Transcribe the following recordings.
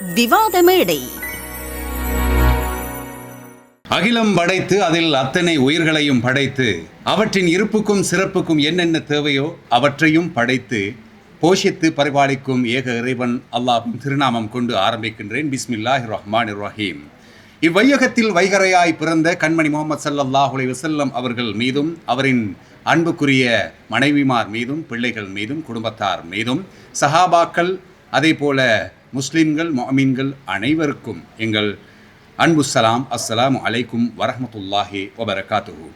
விவாத மேடை அகிலம் படைத்து அதில் அத்தனை உயிர்களையும் படைத்து அவற்றின் இருப்புக்கும் சிறப்புக்கும் என்னென்ன தேவையோ அவற்றையும் படைத்து போஷித்து பரிபாலிக்கும் ஏக இறைவன் அல்லாஹ்வின் திருநாமம் கொண்டு ஆரம்பிக்கின்றேன். பிஸ்மில்லாஹி ரஹ்மான் ரஹீம் இவ்வையகத்தில் வைகரையாய் பிறந்த கண்மணி முகமது சல்லாஹுலை வசல்லம் அவர்கள் மீதும் அவரின் அன்புக்குரிய மனைவிமார் மீதும் பிள்ளைகள் மீதும் குடும்பத்தார் மீதும் சஹாபாக்கள் அதே போல முஸ்லிம்கள் மொமீன்கள் அனைவருக்கும் எங்கள் அன்பு சலாம் அஸ்ஸலாமு அலைக்கும் வரஹ்மத்துல்லாஹி வபரகாத்துஹு.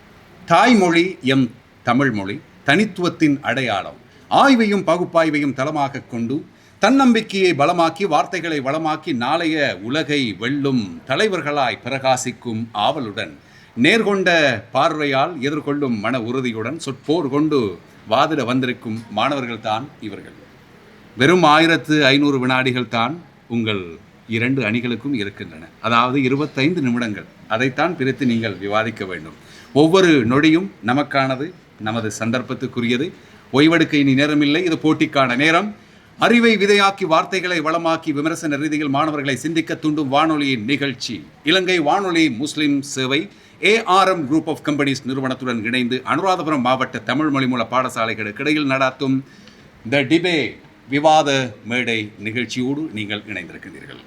தாய்மொழி எம் தமிழ் மொழி தனித்துவத்தின் அடையாளம். ஆய்வையும் பகுப்பாய்வையும் தளமாக கொண்டு தன்னம்பிக்கையை பலமாக்கி வார்த்தைகளை வளமாக்கி நாளைய உலகை வெல்லும் தலைவர்களாய் பிரகாசிக்கும் ஆவலுடன் நேர்கொண்ட பார்வையால் எதிர்கொள்ளும் மன உறுதியுடன் சொற்போர் கொண்டு வாதிட வந்திருக்கும் மாணவர்கள்தான் இவர்கள். வெறும் ஆயிரத்து ஐநூறு வினாடிகள் தான் உங்கள் இரண்டு அணிகளுக்கும் இருக்கின்றன. அதாவது இருபத்தைந்து நிமிடங்கள். அதைத்தான் பிரித்து நீங்கள் விவாதிக்க வேண்டும். ஒவ்வொரு நொடியும் நமக்கானது நமது சந்தர்ப்பத்துக்குரியது. ஓய்வெடுக்க இனி நேரமில்லை. இது போட்டிக்கான நேரம். அறிவை விதையாக்கி வார்த்தைகளை வளமாக்கி விமர்சன ரீதியில் மாணவர்களை சிந்திக்க தூண்டும் வானொலியின் நிகழ்ச்சி. இலங்கை வானொலி முஸ்லிம் சேவை ஏஆர்எம் குரூப் ஆஃப் கம்பெனிஸ் நிறுவனத்துடன் இணைந்து அனுராதபுரம் மாவட்ட தமிழ் மொழி மூல பாடசாலைகளுக்கு இடையில் நடாத்தும் த டிபேட் விவாத மேடை நிகழ்ச்சியோடு நீங்கள் இணைந்திருக்கிறீர்கள்.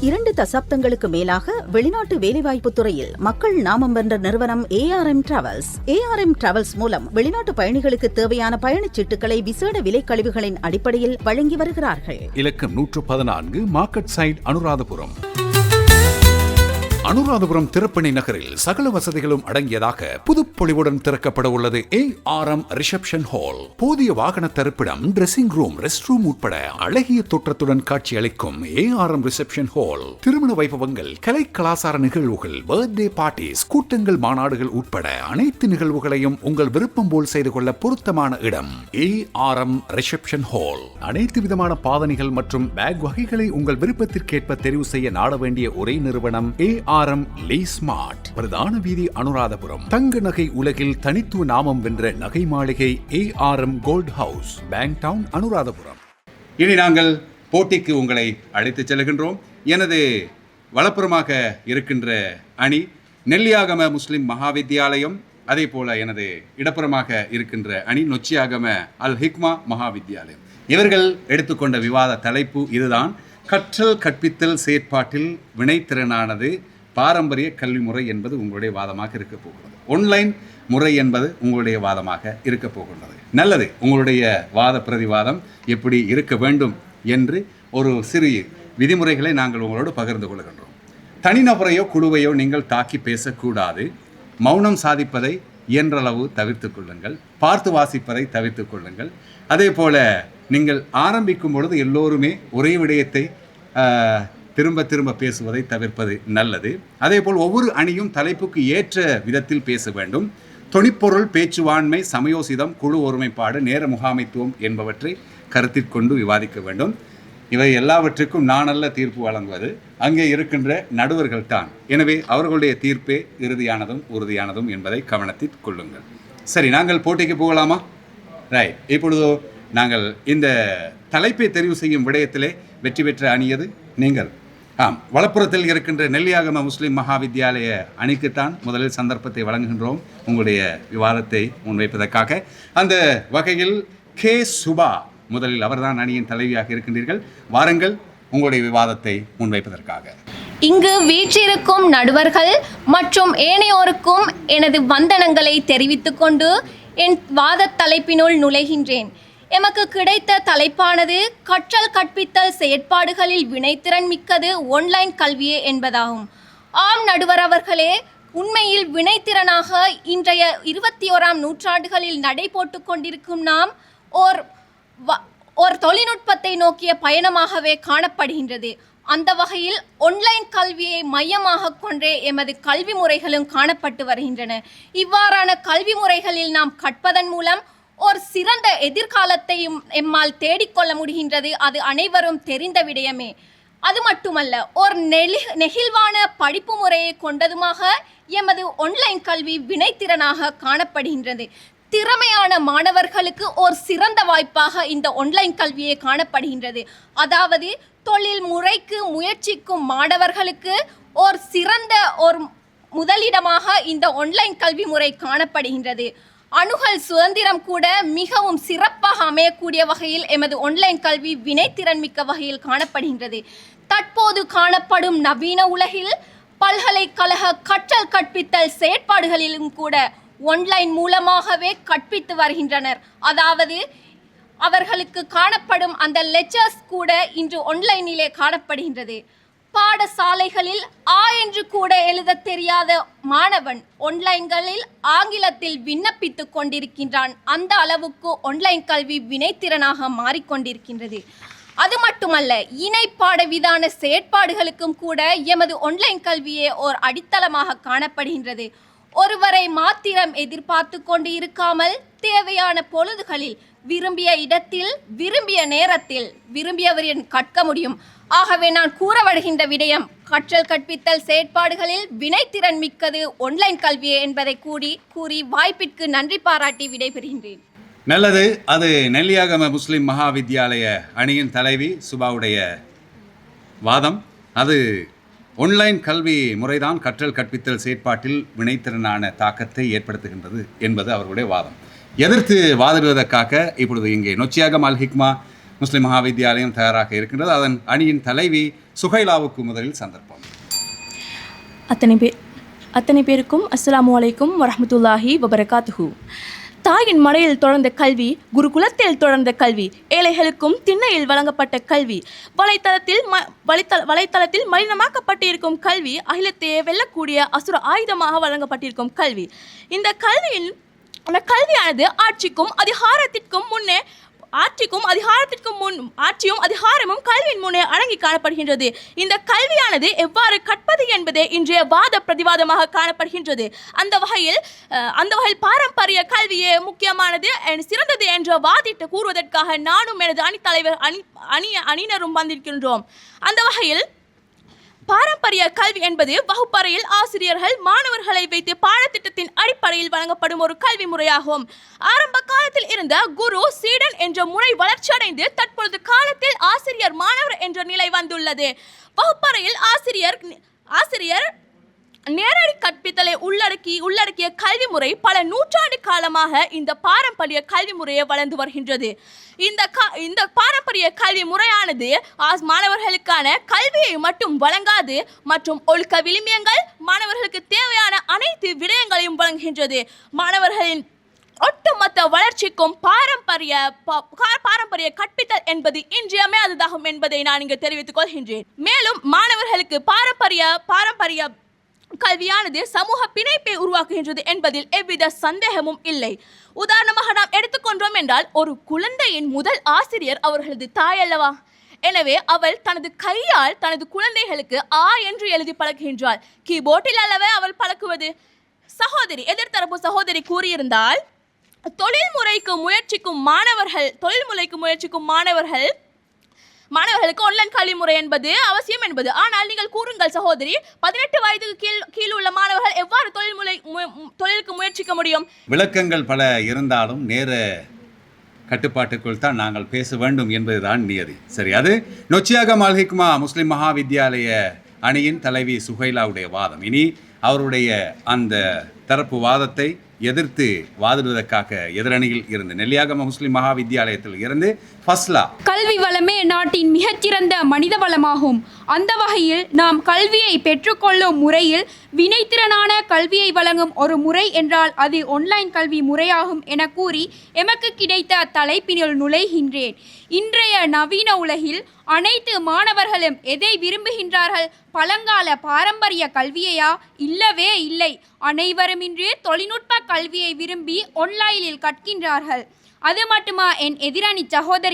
இரண்டு தசாப்தங்களுக்கு மேலாக வெளிநாட்டு வேலைவாய்ப்பு துறையில் மக்கள் நாமம் வென்ற நிறுவனம் ஏஆர்எம் டிராவல்ஸ் ஏஆர்எம் டிராவல்ஸ் மூலம் வெளிநாட்டு பயணிகளுக்கு தேவையான பயணச் சீட்டுகளை விசேட விலை கழிவுகளின் அடிப்படையில் வழங்கி வருகிறார்கள். இலக்கம் நூற்று பதினான்கு மார்க்கெட் சைட் அனுராதபுரம். அனுராதபுரம் திருப்பணி நகரில் சகல வசதிகளும் அடங்கியதாக புதுப்பொழிவுடன் திறக்கப்பட உள்ளது A R M reception hall போதிய வாகன தரப்பிடம் டிரெஸ்ஸிங் ரூம் ரெஸ்ட் ரூம் உட்பட அழகிய தோற்றத்துடன் காட்சியளிக்கும் A R M reception hall திருமண வைபவங்கள் கலை கலாசார நிகழ்வுகள் பர்த்டே பார்ட்டிஸ் கூட்டங்கள் மாநாடுகள் உட்பட அனைத்து நிகழ்வுகளையும் உங்கள் விருப்பம் போல் செய்து கொள்ள பொருத்தமான இடம் A R M reception hall அனைத்து விதமான பாதனைகள் மற்றும் பேக் வகைகளை உங்கள் விருப்பத்திற்கேற்ப தெரிவு செய்ய நாட வேண்டிய ஒரே நிறுவனம் A R M Le Smart பிரதான வீதி அனுராதபுரம். தங்க நகை உலகில் தனித்துவ நாமம் வென்ற நகை மாளிகை A R M gold house bank town Anuradhapura. இனி நாங்கள் போட்டிக்கு உங்களை அழைத்துச் செல்கின்றோம். எனது வலப்புறமாக இருக்கின்ற அணி நெல்லியாகம முஸ்லிம் மகாவித்யாலயம் அதே போல எனது இடப்புறமாக இருக்கின்ற அணி நொச்சியாகம அல் ஹிக்மா மகாவித்யாலயம் இவர்கள் எடுத்துக்கொண்ட விவாத தலைப்பு இதுதான். கற்றல் கற்பித்தல் செயற்பாட்டில் வினைத்திறனானது பாரம்பரிய கல்வி முறை என்பது உங்களுடைய வாதமாக இருக்க போகிறது. ஒன்லைன் முறை என்பது உங்களுடைய வாதமாக இருக்க போகின்றது. நல்லது உங்களுடைய வாத பிரதிவாதம் எப்படி இருக்க வேண்டும் என்று ஒரு சிறு விதிமுறைகளை நாங்கள் உங்களோடு பகிர்ந்து கொள்கின்றோம். தனிநபரையோ குழுவையோ நீங்கள் தாக்கி பேசக்கூடாது. மௌனம் சாதிப்பதை இயன்றளவு தவிர்த்து கொள்ளுங்கள். பார்த்து வாசிப்பதை தவிர்த்து கொள்ளுங்கள். அதே போல நீங்கள் ஆரம்பிக்கும் பொழுது எல்லோருமே ஒரே விடயத்தை திரும்ப திரும்ப பேசுவதை தவிர்ப்பது நல்லது. அதேபோல் ஒவ்வொரு அணியும் தலைப்புக்கு ஏற்ற விதத்தில் பேச வேண்டும். தொனிப்பொருள் பேச்சுவாண்மை சமயோசிதம் குழு ஒருமைப்பாடு நேர முகாமைத்துவம் என்பவற்றை கருத்தில் கொண்டு விவாதிக்க வேண்டும். இவை எல்லாவற்றுக்கும் நானல்ல தீர்ப்பு வழங்குவது. அங்கே இருக்கின்ற நடுவர்கள் தான். எனவே அவர்களுடைய தீர்ப்பே இறுதியானதும் உறுதியானதும் என்பதை கவனத்தில் கொள்ளுங்கள். சரி நாங்கள் போட்டிக்கு போகலாமா? ரைட் இப்பொழுதோ நாங்கள் இந்த தலைப்பை தெரிவு செய்யும் விடயத்திலே வெற்றி பெற்ற அணியது நீங்கள். ஆம். வலப்புறத்தில் இருக்கின்ற நெல்லியாகம முஸ்லீம் மகாவித்யாலய அணிக்குத்தான் முதலில் சந்தர்ப்பத்தை வழங்குகின்றோம். உங்களுடைய விவாதத்தை முன்வைப்பதற்காக. அந்த வகையில் கே. சுபா முதலில் அவர்தான் அணியின் தலைவியாக இருக்கின்றீர்கள். வாருங்கள் உங்களுடைய விவாதத்தை முன்வைப்பதற்காக. இங்கு வீற்றிருக்கும் நடுவர்கள் மற்றும் ஏனையோருக்கும் எனது வந்தனங்களை தெரிவித்துக் கொண்டு என் வாதத் தலைப்பினுள் நுழைகின்றேன். எமக்கு கிடைத்த தலைப்பானது கற்றல் கற்பித்தல் செயற்பாடுகளில் வினைத்திறன் மிக்கது ஒன்லைன் கல்வியே என்பதாகும். ஆம் நடுவர் அவர்களே உண்மையில் வினைத்திறனாக இன்றைய இருபத்தி ஓராம் நூற்றாண்டுகளில் நடைபோட்டு கொண்டிருக்கும் நாம் ஓர் வ- ஒரு தொழில்நுட்பத்தை நோக்கிய பயணமாகவே காணப்படுகின்றது. அந்த வகையில் ஒன்லைன் கல்வியை மையமாக கொண்டே எமது கல்வி முறைகளும் காணப்பட்டு வருகின்றன. இவ்வாறான கல்வி முறைகளில் நாம் கற்பதன் மூலம் ஒரு சிறந்த எதிர்காலத்தையும் எம்மால் தேடிக்கொள்ள முடிகின்றது. அது அனைவரும் தெரிந்த விடயமே. அது மட்டுமல்ல ஒரு நெளி நெகிழ்வான படிப்பு முறையை கொண்டதுமாக எமது ஒன்லைன் கல்வி வினைத்திறனாக காணப்படுகின்றது. திறமையான மாணவர்களுக்கு ஒரு சிறந்த வாய்ப்பாக இந்த ஒன்லைன் கல்வியை காணப்படுகின்றது. அதாவது தொழில் முறைக்கு முயற்சிக்கும் மாணவர்களுக்கு ஒரு சிறந்த ஒரு முதலிடமாக இந்த ஒன்லைன் கல்வி முறை காணப்படுகின்றது. அணுகல் சுதந்திரம் கூட மிகவும் சிறப்பாக அமையக்கூடிய வகையில் எமது ஒன்லைன் கல்வி வினைத்திறன் மிக்க வகையில் காணப்படுகின்றது. தற்போது காணப்படும் நவீன உலகில் பல்கலைக்கழக கற்றல் கற்பித்தல் செயற்பாடுகளிலும் கூட ஒன்லைன் மூலமாகவே கற்பித்து வருகின்றனர். அதாவது அவர்களுக்கு காணப்படும் அந்த லெச்சர்ஸ் கூட இன்று ஒன்லைனிலே காணப்படுகின்றது. பாடசாலைகளில் ஆ என்று கூட எழுத தெரியாத மாணவன் ஒன்லைன்களில் ஆங்கிலத்தில் விண்ணப்பித்துக் கொண்டிருக்கின்றான். அந்த அளவுக்கு ஒன்லைன் கல்வி வினைத்திறனாக மாறிக்கொண்டிருக்கின்றது அது மட்டுமல்ல இணைப்பாட விதான செயற்பாடுகளுக்கும் கூட எமது ஒன்லைன் கல்வியே ஓர் அடித்தளமாக காணப்படுகின்றது. ஒருவரை மாத்திரம் எதிர்பார்த்து கொண்டு இருக்காமல் தேவையான பொழுதுகளில் விரும்பிய இடத்தில் விரும்பிய நேரத்தில் விரும்பியவரின் கற்க முடியும். ஆகவே நான் கூற வருகின்ற விடயம் கற்றல் கற்பித்தல் செயற்பாடுகளில் வினைத்திறன் மிக்கது ஒன்லைன் கல்வியே என்பதை கூறி கூறி வாய்ப்பிற்கு நன்றி பாராட்டி விடைபெறுகின்றேன். நல்லது. அது நெல்லியாகம முஸ்லிம் மகாவித்யாலய அணியின் தலைவி சுபாவுடைய வாதம். அது ஒன்லைன் கல்வி முறைதான் கற்றல் கற்பித்தல் செயற்பாட்டில் வினைத்திறனான தாக்கத்தை ஏற்படுத்துகின்றது என்பது அவர்களுடைய வாதம். எதிர்த்து வாதிடுவதற்காக இப்பொழுது இங்கே நொச்சியாகம் மால்ஹிக்மா முஸ்லிம் மகாவித்யாலயம் தயாராக இருக்கின்றது. அதன் அணியின் தலைவி சுகைலாவுக்கு முதலில் சந்தர்ப்பம். அத்தனை பேர் அத்தனை பேருக்கும் அஸ்லாம் அலைக்கும் வரமத்துல்லாஹி வபரகாத்துஹூ. தாயின் மடையில் தொடர்ந்த கல்வி குருகுலத்தில் தொடர்ந்த கல்வி ஏழைகளுக்கும் திண்ணையில் வழங்கப்பட்ட கல்வி வலைத்தளத்தில் ம வலைத்தள வலைத்தளத்தில் மலினமாக்கப்பட்டிருக்கும் கல்வி அகிலத்தையே வெல்லக்கூடிய அசுர ஆயுதமாக வழங்கப்பட்டிருக்கும் கல்வி. இந்த கல்வியின் அந்த கல்வியானது ஆட்சிக்கும் அதிகாரத்திற்கும் முன்னே ஆட்சிக்கும் அதிகாரத்திற்கும் முன் ஆட்சியும் அதிகாரமும் கல்வியின் முன்னே அடங்கி காணப்படுகின்றது. இந்த கல்வியானது எவ்வாறு கற்பது என்பதே இன்றைய வாத பிரதிவாதமாக காணப்படுகின்றது. அந்த வகையில் அந்த வகையில் பாரம்பரிய கல்வியே முக்கியமானது சிறந்தது என்ற வாதிட்டு கூறுவதற்காக நானும் எனது அணித்தலைவர் அணி அணி அணியினரும் வந்திருக்கின்றோம். அந்த வகையில் பாரம்பரிய கல்வி என்பது வகுப்பறையில் ஆசிரியர்கள் மாணவர்களை வைத்து பாடத்திட்டத்தின் அடிப்படையில் வழங்கப்படும் ஒரு கல்வி முறையாகும். ஆரம்ப காலத்தில் இருந்த குரு சீடன் என்ற முறை வளர்ச்சியடைந்து தற்பொழுது காலத்தில் ஆசிரியர் மாணவர் என்ற நிலை வந்துள்ளது. வகுப்பறையில் ஆசிரியர் ஆசிரியர் நேரடி கற்பித்தலை உள்ளடக்கி உள்ளடக்கிய கல்வி முறை பல நூற்றாண்டு காலமாக இந்த பாரம்பரிய கல்வி முறையை வளர்ந்து வருகின்றது. இந்த க இந்த பாரம்பரிய கல்வி முறையானது ஆஸ் மாணவர்களுக்கான கல்வியை மட்டும் வழங்காது மற்றும் ஒழுக்க விளிமியங்கள் மாணவர்களுக்கு தேவையான அனைத்து விடயங்களையும் வழங்குகின்றது. மாணவர்களின் ஒட்டுமொத்த வளர்ச்சிக்கும் பாரம்பரிய ப- பாரம்பரிய கற்பித்தல் என்பது இன்றியமையாததாகும் என்பதை நான் இங்கு தெரிவித்துக் கொள்கின்றேன். மேலும் மாணவர்களுக்கு பாரம்பரிய பாரம்பரிய கல்வியானது சமூக பிணைப்பை உருவாக்குகின்றது என்பதில் எவ்வித சந்தேகமும் இல்லை. உதாரணமாக நாம் எடுத்துக்கொண்டோம் என்றால் ஒரு குழந்தையின் முதல் ஆசிரியர் அவர்களது தாய் அல்லவா? எனவே அவள் தனது கையால் தனது குழந்தைகளுக்கு ஆ என்று எழுதி பழகுகின்றாள் கீபோர்டில் அல்லவே அவள் பழக்குவது? சகோதரி எதிர்த்தரப்பு சகோதரி கூறியிருந்தால் தொழில்முறைக்கு முயற்சிக்கும் மாணவர்கள் தொழில்முறைக்கு முயற்சிக்கும் மாணவர்கள் மாணவர்களுக்கு ஆன்லைன் கல்வி முறை என்பது அவசியம் என்பது. ஆனால் நீங்கள் கூறுங்கள் சகோதரி பதினெட்டு வயதுக்கு கீழ் கீழ் உள்ள மாணவர்கள் எவ்வாறு தொழில்முறை மு- தொழிலுக்கு முயற்சிக்க முடியும்? விளக்கங்கள் பல இருந்தாலும் நேர கட்டுப்பாட்டுக்குள் தான் நாங்கள் பேச வேண்டும் என்பதுதான் நியதி. சரி அது நொச்சியாக மால்ஹிக்மா முஸ்லிம் மகாவித்யாலய அணியின் தலைவி சுஹைலாவுடைய வாதம். இனி அவருடைய அந்த தரப்பு வாதத்தை எதிர்த்து வாதிடுவதற்காக எதிரணியில் இருந்து நெல்லியாகம முஸ்லிம் மகாவித்யாலயத்தில் இருந்து ஃபஸ்லா கல்வி வளமே நாட்டின் மிகச்சிறந்த மனித வளமாகும். அந்த வகையில் நாம் கல்வியை பெற்றுக்கொள்ளும் முறையில் வினைத்திறனான கல்வியை வழங்கும் ஒரு முறை என்றால் அது ஒன்லைன் கல்வி முறையாகும் என கூறி எமக்கு கிடைத்த தலைப்பினுள் நுழைகின்றேன். இன்றைய நவீன உலகில் அனைத்து மாணவர்களும் எதை விரும்புகின்றார்கள்? பழங்கால பாரம்பரிய கல்வியையா? இல்லவே இல்லை. அனைவரும் இன்று தொழில்நுட்ப கல்வியை விரும்பி ஒன்லைனில் கற்கின்றார்கள். அது மட்டுமா என் எதிரணி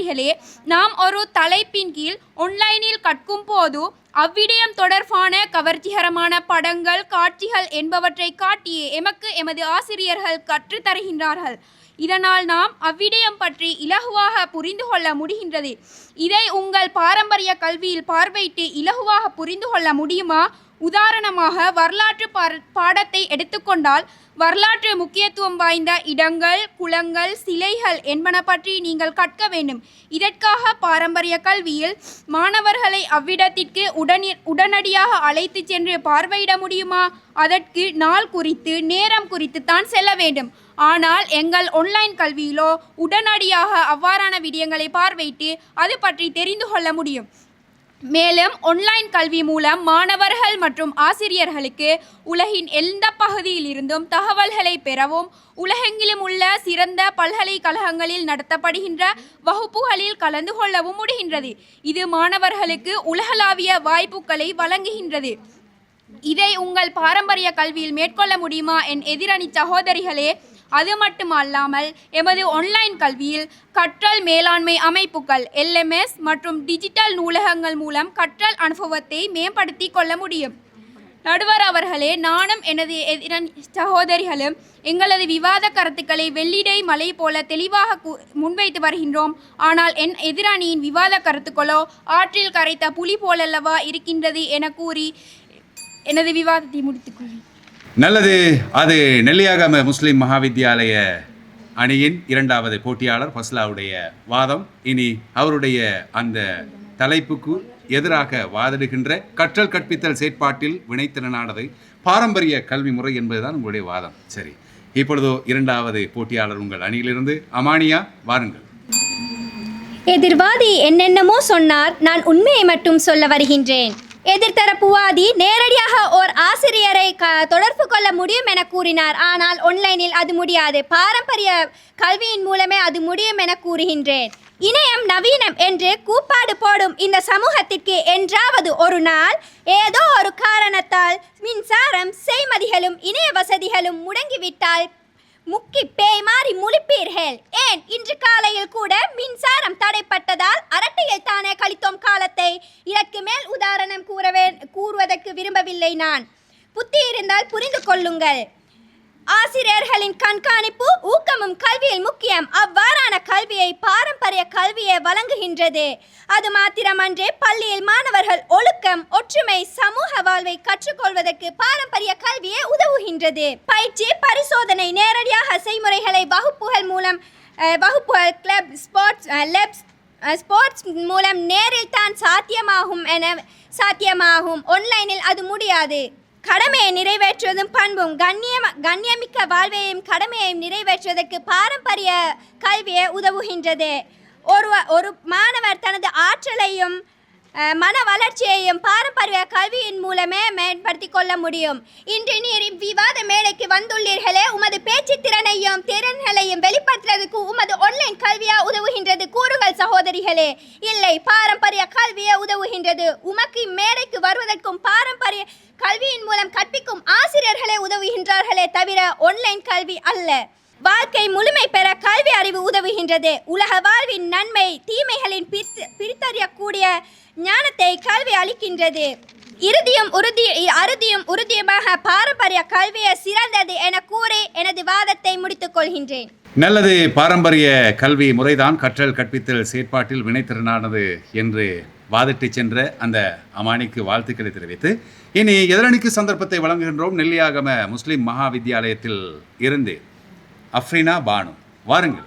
சகோதரிகளே நாம் ஒரு தலைப்பின் கீழ் ஒன்லைனில் கற்கும் போது அவ்விடயம் தொடர்பான கவர்ச்சிகரமான படங்கள் காட்சிகள் என்பவற்றை காட்டியே எமக்கு எமது ஆசிரியர்கள் கற்றுத் தருகின்றார்கள். இதனால் நாம் அவ்விடயம் பற்றி இலகுவாக புரிந்து கொள்ள முடிகின்றது. இதை உங்கள் பாரம்பரிய கல்வியில் பார்வையிட்டு இலகுவாக புரிந்து கொள்ள முடியுமா? உதாரணமாக வரலாற்று பாடத்தை எடுத்துக்கொண்டால் வரலாற்று முக்கியத்துவம் வாய்ந்த இடங்கள் குளங்கள் சிலைகள் என்பன பற்றி நீங்கள் கற்க வேண்டும். இதற்காக பாரம்பரிய கல்வியில் மாணவர்களை அவ்விடத்திற்கு உடனே உடனடியாக அழைத்து சென்று பார்வையிட முடியுமா? அதற்கு நாள் குறித்து நேரம் குறித்து தான் செல்ல வேண்டும். ஆனால் எங்கள் ஒன்லைன் கல்வியிலோ உடனடியாக அவ்வாறான விடயங்களை பார்வையிட்டு அது பற்றி தெரிந்து கொள்ள முடியும். மேலும் ஒன்லைன் கல்வி மூலம் மாணவர்கள் மற்றும் ஆசிரியர்களுக்கு உலகின் எந்த பகுதியில் இருந்தும் தகவல்களை பெறவும் உலகெங்கிலும் உள்ள சிறந்த பல்கலைக்கழகங்களில் நடத்தப்படுகின்ற வகுப்புகளில் கலந்து கொள்ளவும் முடிகின்றது. இது மாணவர்களுக்கு உலகளாவிய வாய்ப்புகளை வழங்குகின்றது. இதை உங்கள் பாரம்பரிய கல்வியில் மேற்கொள்ள முடியுமா? என் எதிரணி சகோதரிகளே அது மட்டுமல்லாமல் எமது ஒன்லைன் கல்வியில் கற்றல் மேலாண்மை அமைப்புகள் எல்எம்எஸ் மற்றும் டிஜிட்டல் நூலகங்கள் மூலம் கற்றல் அனுபவத்தை மேம்படுத்தி கொள்ள முடியும். நடுவர் அவர்களே நானும் எனது எதிரன் சகோதரிகளும் எங்களது விவாத கருத்துக்களை வெள்ளிடை மலை போல தெளிவாக கூ- முன்வைத்து வருகின்றோம். ஆனால் என் எதிரணியின் விவாத கருத்துக்களோ ஆற்றில் கரைத்த புலி போலல்லவா இருக்கின்றது என கூறி எனது விவாதத்தை முடித்துக்கொள்கிறேன் நல்லது. அது நெல்லியாகம முஸ்லிம் மகாவித்யாலய அணியின் இரண்டாவது போட்டியாளர் ஃபஸ்லாவுடைய வாதம். இனி அவருடைய அந்த தலைப்புக்கு எதிராக வாதிடுகின்ற கற்றல் கற்பித்தல் செயற்பாட்டில் வினைத்திறனானது பாரம்பரிய கல்வி முறை என்பதுதான் உங்களுடைய வாதம். சரி இப்பொழுதோ இரண்டாவது போட்டியாளர் உங்கள் அணியிலிருந்து அமானியா வாருங்கள். எதிர்வாதி என்னென்னமோ சொன்னார் நான் உண்மையை மட்டும் சொல்ல வருகின்றேன். எதிர்த்தரப்புவாதி நேரடியாக ஓர் ஆசிரியரை க தொடர்பு கொள்ள முடியும் என கூறினார். ஆனால் ஒன்லைனில் அது முடியாது. பாரம்பரிய கல்வியின் மூலமே அது முடியும் என கூறுகின்றேன். இணையம் நவீனம் என்று கூப்பாடு போடும் இந்த சமூகத்திற்கு என்றாவது ஒரு நாள் ஏதோ ஒரு காரணத்தால் மின்சாரம் செய்மதிகளும் இணைய வசதிகளும் முடங்கிவிட்டால் முக்கி பேய் மாறி முழிப்பீர்கள். ஏன்? இன்று காலையில் கூட மின்சாரம் தடைப்பட்டதால் அரட்டையில் தானே கழித்தோம் காலத்தை. இதற்கு மேல் உதாரணம் கூறவே கூறுவதற்கு விரும்பவில்லை நான். புத்தி இருந்தால் புரிந்து கொள்ளுங்கள். ஆசிரியர்களின் கண்காணிப்பு ஊக்கமும் கல்வியில் முக்கியம். அவ்வாறான கல்வியை பாரம்பரிய கல்வியை வழங்குகின்றது. அது மாத்திரமன்றே பள்ளியில் மாணவர்கள் ஒழுக்கம் ஒற்றுமை சமூக வாழ்வை கற்றுக்கொள்வதற்கு பாரம்பரிய கல்வியே உதவுகின்றது. பயிற்சி பரிசோதனை நேரடியாக செய்முறைகளை வகுப்புகள் மூலம் வகுப்புகள் கிளப் ஸ்போர்ட்ஸ் லெப்ஸ் ஸ்போர்ட்ஸ் மூலம் நேரில் தான் சாத்தியமாகும் என சாத்தியமாகும். ஒன்லைனில் அது முடியாது. கடமையை நிறைவேற்றுவதும் பண்பும் கண்ணியம் கண்ணியமிக்க வாழ்வையும் கடமையையும் நிறைவேற்றுவதற்கு பாரம்பரிய கல்வியை உதவுகின்றது. ஒரு ஒரு மாணவர் தனது ஆற்றலையும் மன வளர்ச்சியையும் பாரம்பரிய கல்வியின் மூலமே மேம்படுத்தி கொள்ள முடியும். இன்று நீர் விவாத மேடைக்கு வந்துள்ளீர்களே உமது பேச்சு திறனையும் திறன்களையும் வெளிப்படுத்துறதுக்கு உமது ஆன்லைன் கல்வியா உதவுகின்றது கூறுங்கள் சகோதரிகளே. இல்லை பாரம்பரிய கல்வியே உதவுகின்றது. உமக்கு மேடைக்கு வருவதற்கும் பாரம்பரிய கல்வியின் மூலம் கற்பிக்கும் ஆசிரியர்களே உதவுகின்றார்களே தவிர ஆன்லைன் கல்வி அல்ல. வாழ்க்கை முழுமை பெற கல்வி அறிவு உதவுகின்றது. உலக வாழ்வின் நன்மை தீமைகளின் பிரித்து பிரித்தறியக்கூடிய ஞானத்தை கல்வி அளிக்கின்றது. இறுதியும் உறுதி அறுதியும் உறுதியுமாக பாரம்பரிய கல்வியை சிறந்தது என கூறி எனது வாதத்தை முடித்துக் கொள்கின்றேன். நல்லது பாரம்பரிய கல்வி முறைதான் கற்றல் கற்பித்தல் செயற்பாட்டில் வினைத்திறனானது என்று வாதிட்டு சென்ற அந்த அமானிக்கு வாழ்த்துக்களை தெரிவித்து இனி எதிரணிக்கு சந்தர்ப்பத்தை வழங்குகின்றோம். நெல்லியாகம முஸ்லிம் மகா வித்தியாலயத்தில் இருந்து அஃப்ரினா பானு. வாருங்கள்.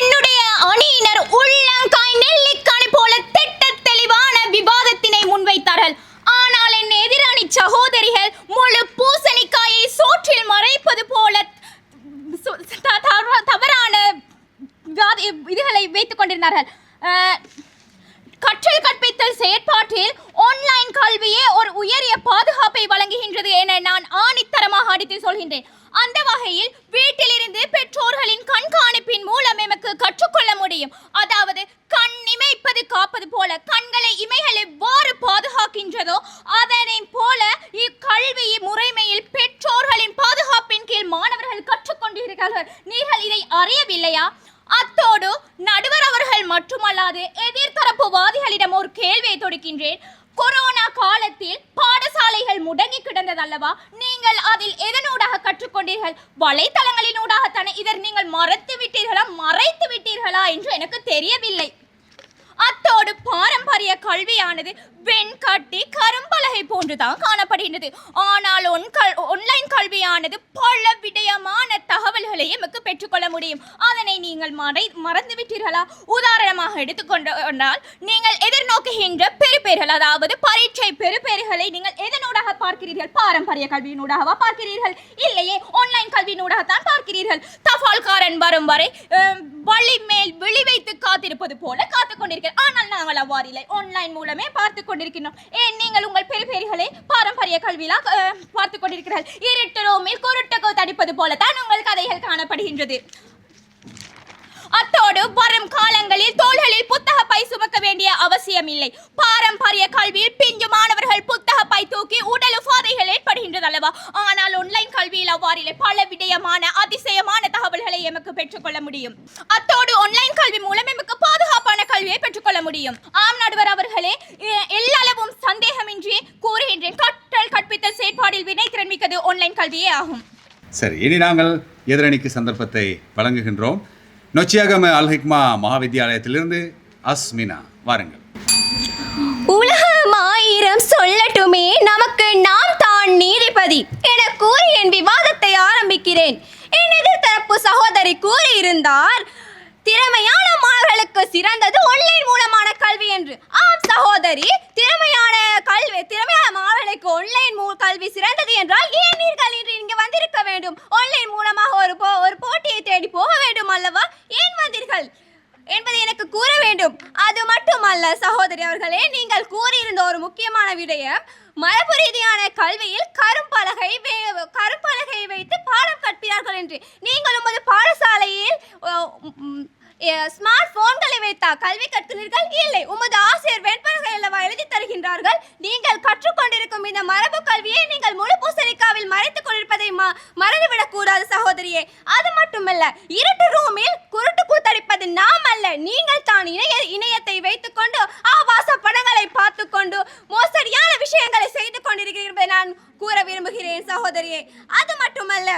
என்னுடைய அணியினர் உள்ளங்காய் நெல்லிக்காணி போல திட்ட தெளிவான விவாதத்தினை முன்வைத்தார்கள். ஆனால் என் எதிரணி சகோதரிகள் முழு பூசணிக்காயை சோற்றில் மறைப்பது போல சு- த- தவறான இதுகளை வைத்துக் கொண்டிருந்தார்கள். கற்றல் கற்பித்தல் செயற்பாட்டில் ஆன்லைன் கல்வியே ஒரு உயரிய பாதுகாப்பை வழங்குகின்றது என நான் ஆணித்தரமாக அடித்து சொல்கின்றேன். அந்த வகையில் வீட்டிலிருந்து பெற்றோர்களின் கண்காணிப்பின் மூலம் எமக்கு கற்றுக்கொள்ள முடியும். அதாவது கண் இமைப்பது காப்பது போல கண்களை இமைகள் எவ்வாறு பாதுகாக்கின்றதோ அதனை போல இக்கல்வி முறைமையில் பெற்றோர்களின் பாதுகாப்பின் கீழ் மாணவர்கள் கற்றுக்கொண்டிருக்கிறார்கள். நீங்கள் இதை அறியவில்லையா? அத்தோடு நடுவர் அவர்கள் மட்டுமல்லாது எதிர்த்தரப்பு வாதிகளிடம் ஒரு கேள்வியை தொடுக்கின்றேன். கொரோனா காலத்தில் பாடசாலைகள் முடங்கி கிடந்ததல்லவா? நீங்கள் அதில் எதனூடாக கற்றுக்கொண்டீர்கள்? வலைத்தளங்களினூடாகத்தானே இதர் நீங்கள் மறைத்து விட்டீர்களா மறைத்து விட்டீர்களா என்று எனக்கு தெரியவில்லை. அத்தோடு பாரம்பரிய கல்வியானது வெண்கட்டி கரும்பலகை போன்றுதான் காணப்படுகின்றது. ஆனால் ஒன் கல் கல்வியானது பல விடயமான தகவல்களை எமக்கு பெற்றுக்கொள்ள முடியும். அதனை நீங்கள் மறை மறந்துவிட்டீர்களா? உதாரணமாக எடுத்துக்கொண்டால் நீங்கள் எதிர்நோக்குகின்ற பெறுபேறுகள் அதாவது பரீட்சை பெறுபேறுகளை நீங்கள் எதனூடாக பார்க்கிறீர்கள்? பாரம்பரிய கல்வியினூடாகவா பார்க்கிறீர்கள்? இல்லையே ஆன்லைன் கல்வியினூடாகத்தான் பார்க்கிறீர்கள். தபால்காரன் வரும் வரை வழி மேல் விழி வைத்து காத்திருப்பது போல காத்துக் ஆனால் ஆனால் நாங்கள் அவ்வாறு இல்லை ஆன்லைன் மூலமே பார்த்து கொண்டிருக்கிறோம் ஏன் நீங்கள் உங்கள் பெறுபேறுகளை பாரம்பரிய கல்வியிலா பார்த்து பார்த்துக் கொண்டிருக்கிறீர்கள். இருட்டு ரோமில் குருட்டுக்கு தடிப்பது போலத்தான் உங்கள் கதைகள் காணப்படுகின்றது. அத்தோடு வரும் காலங்களில் தோள்களில் புத்தக பை சுமக்க வேண்டிய அவசியம் இல்லை பாரம்பரிய கல்வியில் பிஞ்சு மாணவர்கள் புத்தக பை தூக்கி உடல் உபாதைகள் ஏற்படுகின்றது அல்லவா? ஆனால் ஆன்லைன் கல்வியில் அவ்வாறில்லை. பல விடயமான அதிசயமான தகவல்களை எமக்கு பெற்றுக்கொள்ள முடியும். அத்தோடு ஆன்லைன் கல்வி மூலம் எமக்கு பாதுகாப்பு பாதுகாப்பான கல்வியை பெற்றுக்கொள்ள முடியும். ஆம் நடுவர் அவர்களே எல்லளவும் சந்தேகமின்றி கூறுகின்றேன். கற்றல் கற்பித்தல் செயற்பாடில் வினைத்திறன் மிக்கது ஆன்லைன் கல்வியே ஆகும். சரி இனி நாங்கள் எதிரணிக்கு சந்தர்ப்பத்தை வழங்குகின்றோம். நொச்சியாகம அல் ஹிக்மா மகாவித்யாலயத்திலிருந்து அஸ்மினா வாருங்கள். உலகம் ஆயிரம் சொல்லட்டுமே நமக்கு நாம் தான் நீதிபதி என கூறி என் விவாதத்தை ஆரம்பிக்கிறேன். என் எதிர்த்தரப்பு சகோதரி கூறியிருந்தார் திறமையான மாணவர்களுக்கு சிறந்தது ஆன்லைன் மூலமான கல்வி என்று ஆம் சகோதரி திறமையான கல்வி திறமையான மாணவர்களுக்கு ஆன்லைன் மூ கல்வி சிறந்தது என்றால் ஏன் நீங்கள் இன்று இங்கு வந்திருக்க வேண்டும் ஆன்லைன் மூலமாக ஒரு போ ஒரு போட்டியை தேடி போக வேண்டும் அல்லவா ஏன் வந்தீர்கள் என்பதை எனக்கு கூற வேண்டும் அது மட்டுமல்ல சகோதரி அவர்களே நீங்கள் கூறியிருந்த ஒரு முக்கியமான விடயம் மரபு ரீதியான கல்வியில் கரும்பலகை வே- கரும்பலகை வைத்து பாடம் கற்கிறார்கள் என்று நீங்கள் உமது பாடசாலையில் ஸ்மார்ட் போன்களை வைத்தா கல்வி கற்கிறீர்கள் இல்லை உமது ஆசிரியர் வெண்பலகை அல்லவா எழுதி தருகின்றார்கள் நீங்கள் கற்றுக்கொண்டிருக்கும் இந்த மரபு கல்வியை நீங்கள் முழு பூசணிக்காவில் மறைத்துக் கொண்டிருப்பதை ம- மறந்துவிடக் கூடாது சகோதரியே அது மட்டுமல்ல இருட்டு ரூமில் குருட்டு கூத்தடிப்பது நாம் அல்ல நீங்கள் தான் இணைய இணையத்தை வைத்துக்கொண்டு ஆபாச படங்களை பார்த்துக்கொண்டு மோசடியான விஷயங்களை செய்து கொண்டிருக்கிறீர்கள் என்பதை நான் கூற விரும்புகிறேன் சகோதரியே. அது மட்டுமல்ல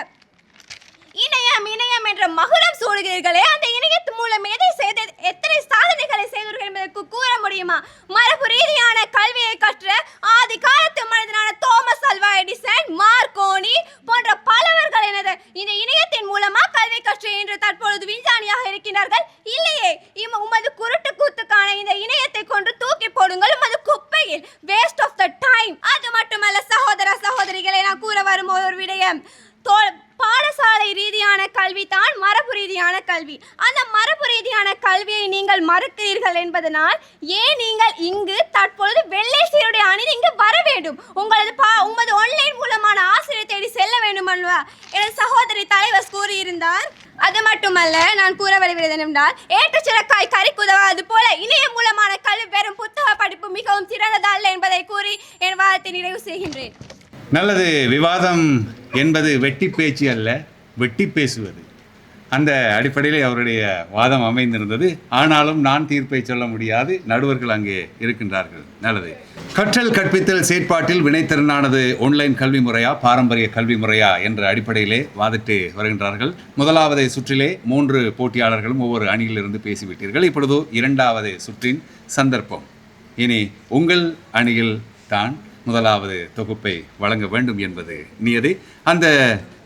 இணையம் இணையம் என்ற மகுடம் சூடுகிறீர்களே அந்த இணையத்து மூலம் எதை செய்த எத்தனை சாதனைகளை செய்தீர்கள் என்பதற்கு கூற முடியுமா? மரபு ரீதியான கல்வியை கற்ற ஆதி காலத்து மனிதனான தோமஸ் அல்வா எடிசன் மார்க்கோனி போன்ற பலவர்கள் எனது இந்த இணையத்தின் மூலமா கல்வி கற்று என்று தற்பொழுது விஞ்ஞானியாக இருக்கின்றார்கள். இல்லையே இம் உமது குருட்டு கூத்துக்கான இந்த இணையத்தை கொண்டு தூக்கி போடுங்கள். உமது குப்பையில் வேஸ்ட் ஆஃப் த டைம் அது மட்டுமல்ல சகோதர சகோதரிகளை நான் கூற வரும் ஒரு விடயம். தோல் பாடசாலை ரீதியான கல்வி தான் மரபு ரீதியான கல்வி. அந்த மரபு ரீதியான கல்வியை நீங்கள் மறுக்கிறீர்கள் என்பதனால் ஏன் நீங்கள் இங்கு தற்பொழுது வெள்ளை சீருடைய அணிந்து இங்கு வர வேண்டும்? உங்களது பா உங்களது ஆன்லைன் மூலமான ஆசிரியர் தேடி செல்ல வேண்டும் அல்லவா? எனது சகோதரி தலைவர் கூறியிருந்தார். அது மட்டுமல்ல நான் கூற வருகிறது என்றால் ஏற்றுச்சிறக்காய் கறிக்குதவாது போல இணையம் மூலமான கல்வி பெறும் புத்தக படிப்பு மிகவும் சிறந்ததல்ல என்பதை கூறி என் வாதத்தை நிறைவு செய்கின்றேன். நல்லது விவாதம் என்பது வெட்டி பேச்சு அல்ல வெட்டி பேசுவது. அந்த அடிப்படையில் அவருடைய வாதம் அமைந்திருந்தது. ஆனாலும் நான் தீர்ப்பை சொல்ல முடியாது. நடுவர்கள் அங்கே இருக்கின்றார்கள். நல்லது. கற்றல் கற்பித்தல் செயற்பாட்டில் வினைத்திறனானது ஆன்லைன் கல்வி முறையா பாரம்பரிய கல்வி முறையா என்ற அடிப்படையிலே வாதிட்டு வருகின்றார்கள். முதலாவது சுற்றிலே மூன்று போட்டியாளர்களும் ஒவ்வொரு அணியிலிருந்து பேசிவிட்டீர்கள். இப்பொழுது இரண்டாவது சுற்றின் சந்தர்ப்பம். இனி உங்கள் அணியில் தான் முதலாவது தொகுப்பை வழங்க வேண்டும் என்பது நியதி அந்த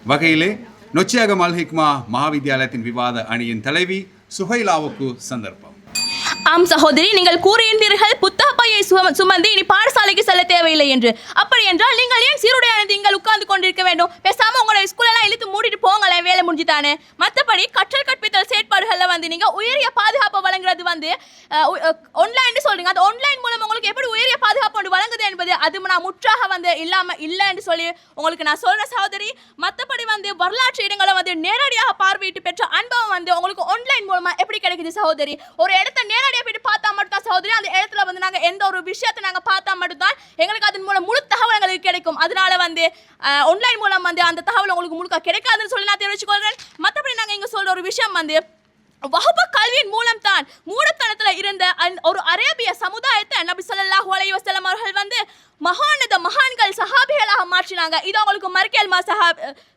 வகையிலே நொச்சியாக மல்ஹிக்மா மகாவித்யாலயத்தின் விவாத அணியின் தலைவி சுஹைலாவுக்கு சந்தர்ப்பம். ஆம் சகோதரி நீங்கள் கூறியிருந்தீர்கள் புத்தக பையை சும- சுமந்து இனி பாட தேவையில்லை என்று. அப்படி என்றால் நீங்கள் ஏன் சீருடை அணிந்தீங்கள் உட்கார்ந்து கொண்டிருக்க வேண்டும்? பேசாம உங்களோட ஸ்கூலெல்லாம் இழுத்து மூடிட்டு போங்களேன் வேலை முடிஞ்சுதானே. மற்றபடி கற்றல் கற்பித்தல் செயற்பாடுகளில் வந்து நீங்க உயரிய பாதுகாப்பு வழங்குறது வந்து ஆன்லைன் சொல்றீங்க. அது ஆன்லைன் மூலம் உங்களுக்கு எப்படி உயரிய பாதுகாப்பு ஒன்று வழங்குது என்பது அது நான் முற்றாக வந்து இல்லாம இல்லைன்னு சொல்லி உங்களுக்கு நான் சொல்ற சகோதரி. மற்றபடி வந்து வரலாற்று இடங்களை வந்து நேரடியாக பார்வையிட்டு பெற்ற அனுபவம் வந்து உங்களுக்கு ஆன்லைன் மூலமா எப்படி கிடைக்குது சகோதரி? ஒரு இடத்த நேரடியாக போயிட்டு பார்த்தா மட்டும் தான் சகோதரி. அந்த இடத்துல வந்து நாங்க எந்த ஒரு விஷயத்தை நாங்க பார்த்தா மட்டும் தான் உங்களுக்கு அதன் மூலம் முழு தகவல் எங்களுக்கு கிடைக்கும். அதனால வந்து ஆன்லைன் மூலம் வந்து அந்த தகவல் உங்களுக்கு முழுக்க கிடைக்காதுன்னு சொல்லி நான் தெரிவிச்சுக்கொள்கிறேன் மற்றபடி நாங்க இங்கே சொல்ற ஒரு விஷயம் வந்து வகுப்பு கல்வியின் மூலம் தான் மூடத்தனத்தில் இருந்த ஒரு அரேபிய சமுதாயத்தை நபி ஸல்லல்லாஹு அலைஹி அவர்கள் வந்து மகானத மகான்கள் சஹாபிகளாக மாற்றினாங்க. இது அவங்களுக்கு மர்கேல்மா சஹா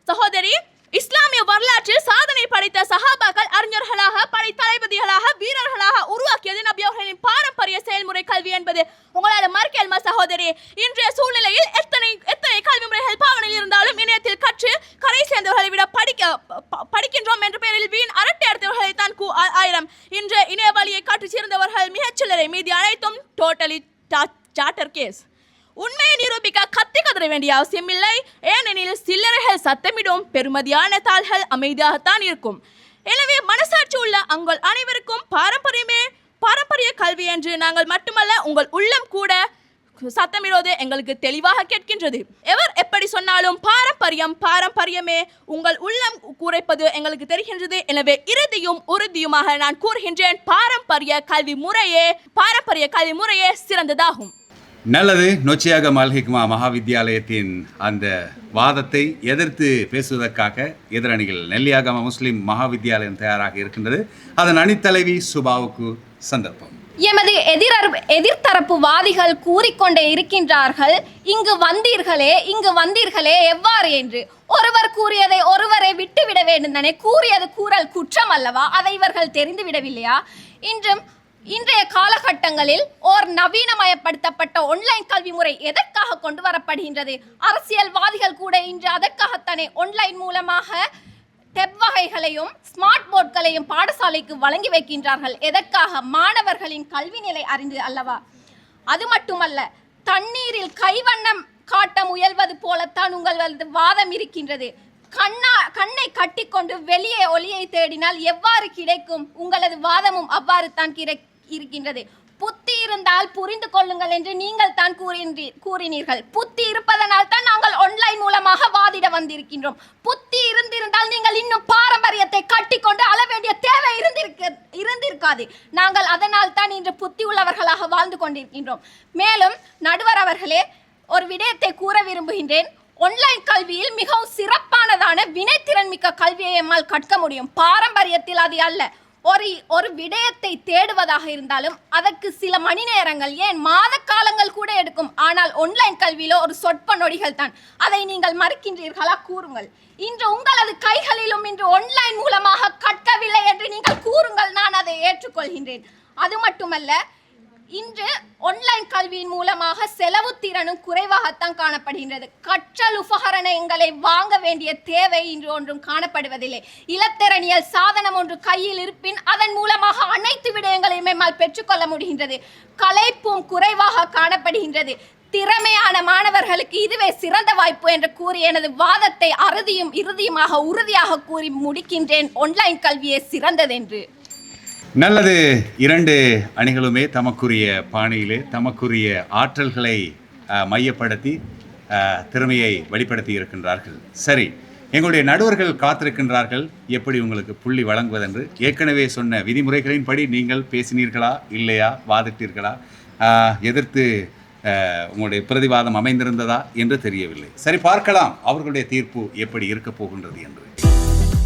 சகோதரி இஸ்லாமிய வரலாற்றில் சாதனை படைத்த சஹாபாக்கள் அறிஞர்களாக படை தளபதிகளாக வீரர்களாக உருவாக்கியது நபி அவர்களின் பாரம்பரிய செயல்முறை கல்வி என்பது உங்களால் மறுக்கல்மா சகோதரி இன்றைய சூழ்நிலையில் எத்தனை எத்தனை கல்வி முறைகள் பாவனையில் இருந்தாலும் இணையத்தில் கற்று கரை சேர்ந்தவர்களை விட படிக்க ப- படிக்கின்றோம் என்ற பெயரில் வீண் அரட்டை அடுத்தவர்களை தான் கூ ஆ- ஆயிரம் இன்று இணைய வழியை காட்டி சேர்ந்தவர்கள் மிகச்சில்லறை மீதி அனைத்தும் டோட்டலி சார்ட்டர் கேஸ் உண்மையை நிரூபிக்க கத்தி கதற வேண்டிய அவசியமில்லை ஏனெனில் சில்லறைகள் சத்தமிடும் பெருமதியான தாள்கள் அமைதியாகத்தான் இருக்கும். எனவே மனசாட்சி உள்ள உங்கள் அனைவருக்கும் பாரம்பரியமே பாரம்பரிய கல்வி என்று நாங்கள் மட்டுமல்ல உங்கள் உள்ளம் கூட சத்தமிடுவது எங்களுக்கு தெளிவாக கேட்கின்றது. எவர் எப்படி சொன்னாலும் பாரம்பரியம் பாரம்பரியமே உங்கள் உள்ளம் குறைப்பது எங்களுக்கு தெரிகின்றது. எனவே இறுதியும் உறுதியுமாக நான் கூறுகின்றேன் பாரம்பரிய கல்வி முறையே பாரம்பரிய கல்வி முறையே சிறந்ததாகும். நல்லது நொச்சியாக மல்ஹிக்மா மகாவித்யாலயத்தின் அந்த வாதத்தை எதிர்த்து பேசுவதற்காக எதிரணிகள் நெல்லியாகம முஸ்லிம் மகாவித்யாலயம் தயாராக இருக்கின்றது. அதன் அணித்தலைவி சுபாவுக்கு சந்தர்ப்பம். எமது எதிரர் எதிர்த்தரப்பு வாதிகள் கூறிக்கொண்டே இருக்கின்றார்கள் இங்கு வந்தீர்களே இங்கு வந்தீர்களே எவ்வாறு? என்று. ஒருவர் கூறியதை ஒருவரை விட்டுவிட வேண்டும் தானே கூறியது கூறல் குற்றம் அல்லவா? அதை இவர்கள் தெரிந்து விடவில்லையா இன்றும் இன்றைய காலகட்டங்களில் ஓர் நவீனமயப்படுத்தப்பட்ட ஒன்லைன் கல்வி முறை எதற்காக கொண்டு வரப்படுகின்றது? அரசியல்வாதிகள் கூட இன்று அதற்காகத்தானே ஒன்லைன் மூலமாக டெப் வகைகளையும் ஸ்மார்ட் போர்ட்களையும் பாடசாலைக்கு வழங்கி வைக்கின்றார்கள். எதற்காக? மாணவர்களின் கல்வி நிலை அறிந்து அல்லவா? அது மட்டுமல்ல தண்ணீரில் கைவண்ணம் காட்ட முயல்வது போலத்தான் உங்களது வாதம் இருக்கின்றது. கண்ணா கண்ணை கட்டிக்கொண்டு வெளியே ஒளியை தேடினால் எவ்வாறு கிடைக்கும்? உங்களது வாதமும் அவ்வாறு தான் கிடை இருக்கின்றது. புத்தி இருந்தால் புரிந்து கொள்ளுங்கள் என்று நீங்கள் தான் கூறின்றீ- கூறினீர்கள். புத்தி இருப்பதனால் தான் நாங்கள் ஆன்லைன் மூலமாக வாதிட வந்திருக்கின்றோம். புத்தி இருந்திருந்தால் நீங்கள் இன்னும் பாரம்பரியத்தை கட்டிக்கொண்டு அள வேண்டிய தேவை இருந்திருக்க இருந்திருக்காது. நாங்கள் அதனால் தான் இன்று புத்தி உள்ளவர்களாக வாழ்ந்து கொண்டிருக்கின்றோம். மேலும் நடுவர் அவர்களே ஒரு விடயத்தை கூற விரும்புகின்றேன். ஒன்லைன் கல்வியில் மிகவும் சிறப்பானதான வினைத்திறன் மிக்க கல்வியை எம்மால் கற்க முடியும். பாரம்பரியத்தில் அது அல்ல. ஒரு ஒரு விடயத்தை தேடுவதாக இருந்தாலும் அதற்கு சில மணி நேரங்கள் ஏன் மாத காலங்கள் கூட எடுக்கும். ஆனால் ஒன்லைன் கல்வியிலோ ஒரு சொற்ப நொடிகள் தான். அதை நீங்கள் மறுக்கின்றீர்களா? கூறுங்கள். இன்று உங்களது கைகளிலும் இன்று ஒன்லைன் மூலமாக கற்கவில்லை என்று நீங்கள் கூறுங்கள். நான் அதை ஏற்றுக்கொள்கின்றேன். அது மட்டுமல்ல இன்று ஒன்லைன் கல்வியின் மூலமாக செலவு திறனும் குறைவாகத்தான் காணப்படுகின்றது. கற்றல் உபகரணங்களை வாங்க வேண்டிய தேவை இன்று ஒன்றும் காணப்படுவதில்லை. இலத்திறனியல் சாதனம் ஒன்று கையில் இருப்பின் அதன் மூலமாக அனைத்து விடயங்களையும் எம்மால் பெற்றுக்கொள்ள முடிகின்றது. கலைப்பும் குறைவாக காணப்படுகின்றது. திறமையான மாணவர்களுக்கு இதுவே சிறந்த வாய்ப்பு என்று கூறி எனது வாதத்தை அறுதியும் இறுதியுமாக உறுதியாக கூறி முடிக்கின்றேன். ஒன்லைன் கல்வியே சிறந்ததென்று. நல்லது. இரண்டு அணிகளுமே தமக்குரிய பாணியிலே தமக்குரிய ஆற்றல்களை மையப்படுத்தி திறமையை வெளிப்படுத்தி இருக்கின்றார்கள். சரி எங்களுடைய நடுவர்கள் காத்திருக்கின்றார்கள். எப்படி உங்களுக்கு புள்ளி வழங்குவதென்று? ஏற்கனவே சொன்ன விதிமுறைகளின்படி நீங்கள் பேசினீர்களா? இல்லையா? வாதிட்டீர்களா? எதிர்த்து உங்களுடைய பிரதிவாதம் அமைந்திருந்ததா? என்று தெரியவில்லை. சரி பார்க்கலாம். அவர்களுடைய தீர்ப்பு எப்படி இருக்கப் போகின்றது என்று.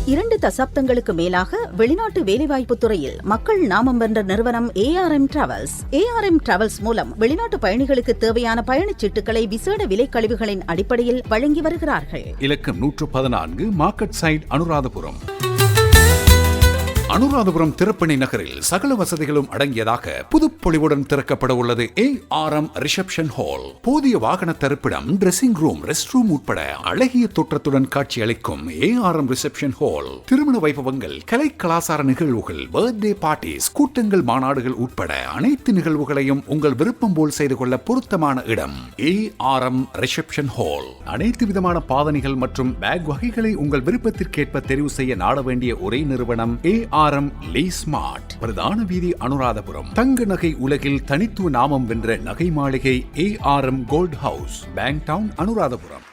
இரண்டு தசாப்தங்களுக்கு மேலாக வெளிநாட்டு வேலைவாய்ப்பு துறையில் மக்கள் நாமம் வென்ற நிறுவனம் ஏஆர்எம் டிராவல்ஸ் ஏஆர்எம் டிராவல்ஸ் மூலம் வெளிநாட்டு பயணிகளுக்கு தேவையான பயணச் சீட்டுகளை விசேட விலை கழிவுகளின் அடிப்படையில் வழங்கி வருகிறார்கள். இலக்கம் நூற்று பதினான்கு மார்க்கெட் சைட் அனுராதபுரம். அனுராதபுரம் திருப்பணி நகரில் சகல வசதிகளும் அடங்கியதாக புதுப்பொழிவுடன் திறக்கப்பட உள்ளது A R M reception hall போதிய வாகன தரிப்பிடம் டிரெஸ்ஸிங் ரூம் ரெஸ்ட் ரூம் உட்பட அழகிய தோற்றத்துடன் காட்சியளிக்கும் A R M reception hall திருமண வைபவங்கள் கலை கலாசார நிகழ்வுகள் பர்த்டே பார்ட்டிஸ் கூட்டங்கள் மாநாடுகள் உட்பட அனைத்து நிகழ்வுகளையும் உங்கள் விருப்பம் போல் செய்து கொள்ள பொருத்தமான இடம் A R M reception hall அனைத்து விதமான பாதணிகள் மற்றும் பேக் வகைகளை உங்கள் விருப்பத்திற்கேற்ப தெரிவு செய்ய நாட வேண்டிய ஒரே நிறுவனம் A R M Lee Smart. பிரதான வீதி அனுராதபுரம். தங்க நகை உலகில் தனித்துவ நாமம் வென்ற நகை மாளிகை A R M gold house bank town Anuradhapura.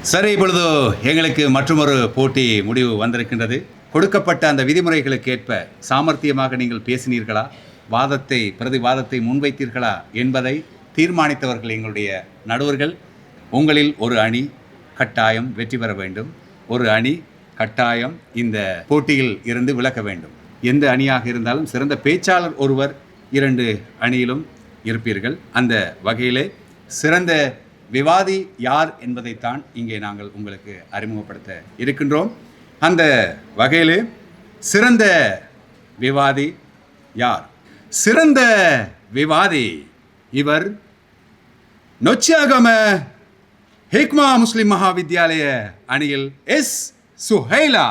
சரி இப்பொழுது எங்களுக்கு மற்றொரு போட்டி முடிவு வந்திருக்கின்றது. கொடுக்கப்பட்ட அந்த விதிமுறைகளுக்கு ஏற்ப சாமர்த்தியமாக நீங்கள் பேசினீர்களா? வாதத்தை பிரதிவாதத்தை முன்வைத்தீர்களா என்பதை தீர்மானித்தவர்கள் எங்களுடைய நடுவர்கள். உங்களில் ஒரு அணி கட்டாயம் வெற்றி பெற வேண்டும். ஒரு அணி கட்டாயம் இந்த போட்டியில் இருந்து விலக வேண்டும். எந்த அணியாக இருந்தாலும் சிறந்த பேச்சாளர் ஒருவர் இரண்டு அணியிலும் இருப்பீர்கள். அந்த வகையிலே சிறந்த விவாதி யார் என்பதைத்தான் இங்கே நாங்கள் உங்களுக்கு அறிமுகப்படுத்த இருக்கின்றோம். அந்த வகையிலே சிறந்த விவாதி யார்? சிறந்த விவாதி இவர் நொச்சியாகம ஹேக்மா முஸ்லிம் மகாவித்யாலய அணியில் எஸ். சுஹைலா.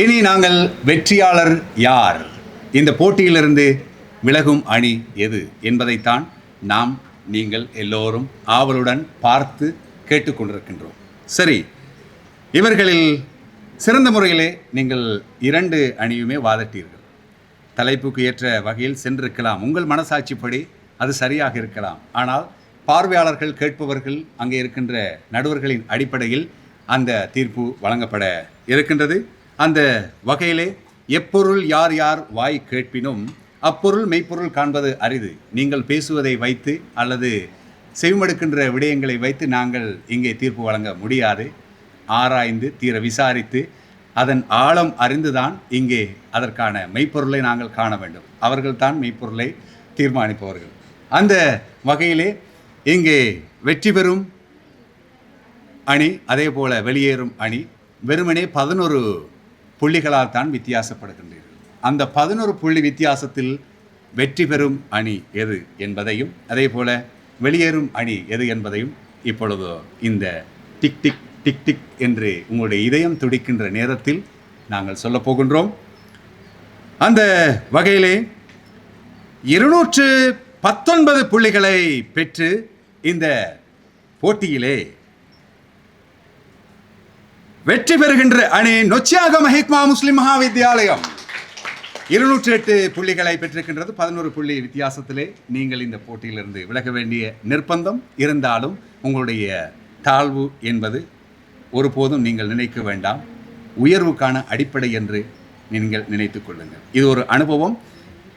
இனி நாங்கள் வெற்றியாளர் யார்? இந்த போட்டியிலிருந்து விலகும் அணி எது என்பதைத்தான் நாம் நீங்கள் எல்லோரும் ஆவலுடன் பார்த்து கேட்டுக்கொண்டிருக்கின்றோம் சரி இவர்களில் சிறந்த முறையிலே நீங்கள் இரண்டு அணியுமே வாதட்டீர்கள். தலைப்புக்கு ஏற்ற வகையில் சென்றிருக்கலாம். உங்கள் மனசாட்சிப்படி அது சரியாக இருக்கலாம். ஆனால் பார்வையாளர்கள் கேட்பவர்கள் அங்கே இருக்கின்ற நடுவர்களின் அடிப்படையில் அந்த தீர்ப்பு வழங்கப்பட இருக்கின்றது. அந்த வகையிலே எப்பொருள் யார் யார் வாய் கேட்பினும் அப்பொருள் மெய்ப்பொருள் காண்பது அரிது. நீங்கள் பேசுவதை வைத்து அல்லது செவிமடுக்கின்ற விடயங்களை வைத்து நாங்கள் இங்கே தீர்ப்பு வழங்க முடியாது. ஆராய்ந்து தீர விசாரித்து அதன் ஆழம் அறிந்துதான் இங்கே அதற்கான மெய்ப்பொருளை நாங்கள் காண வேண்டும். அவர்கள்தான் மெய்ப்பொருளை தீர்மானிப்பவர்கள். அந்த வகையிலே இங்கே வெற்றி பெறும் அணி அதே போல் வெளியேறும் அணி வெறுமனே பதினொரு புள்ளிகளால் தான் வித்தியாசப்படுகின்றீர்கள். அந்த பதினொரு புள்ளி வித்தியாசத்தில் வெற்றி பெறும் அணி எது என்பதையும் அதே போல் வெளியேறும் அணி எது என்பதையும் இப்பொழுது இந்த டிக் டிக் டிக் டிக் என்று உங்களுடைய இதயம் துடிக்கின்ற நேரத்தில் நாங்கள் சொல்லப் போகின்றோம். அந்த வகையிலே இருநூற்று பத்தொன்பது புள்ளிகளை பெற்று இந்த போட்டியிலே வெற்றி பெறுகின்ற அணி நொச்சியாக மஹிக்மா முஸ்லிம் மகாவித்யாலயம். இருநூற்றி எட்டு புள்ளிகளை பெற்றிருக்கின்றது. பதினோரு புள்ளி வித்தியாசத்திலே நீங்கள் இந்த போட்டியிலிருந்து விலக வேண்டிய நிர்பந்தம் இருந்தாலும் உங்களுடைய தாழ்வு என்பது ஒருபோதும் நீங்கள் நினைக்க வேண்டாம். உயர்வுக்கான அடிப்படை என்று நீங்கள் நினைத்து கொள்ளுங்கள். இது ஒரு அனுபவம்.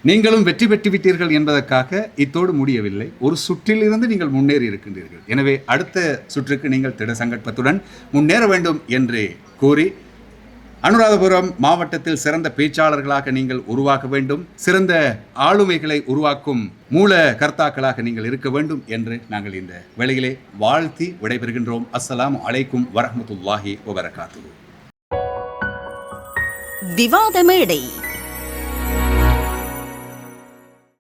நீங்களும் வெற்றி பெற்று விட்டீர்கள் என்பதற்காக இத்தோடு முடியவில்லை. ஒரு சுற்றிலிருந்து நீங்கள் முன்னேறி இருக்கின்றீர்கள். எனவே அடுத்த சுற்றுக்கு நீங்கள் திட சங்கல்பத்துடன் முன்னேற வேண்டும் என்று கூறி அனுராதபுரம் மாவட்டத்தில் சிறந்த பேச்சாளர்களாக நீங்கள் உருவாக்க வேண்டும். சிறந்த ஆளுமைகளை உருவாக்கும் மூல கர்த்தாக்களாக நீங்கள் இருக்க வேண்டும் என்று நாங்கள் இந்த வேளையிலே வாழ்த்தி விடைபெறுகின்றோம். அஸ்லாம் அலைக்கும் வரமத்துல்லாஹி வபரகாத்துஹு. விவாத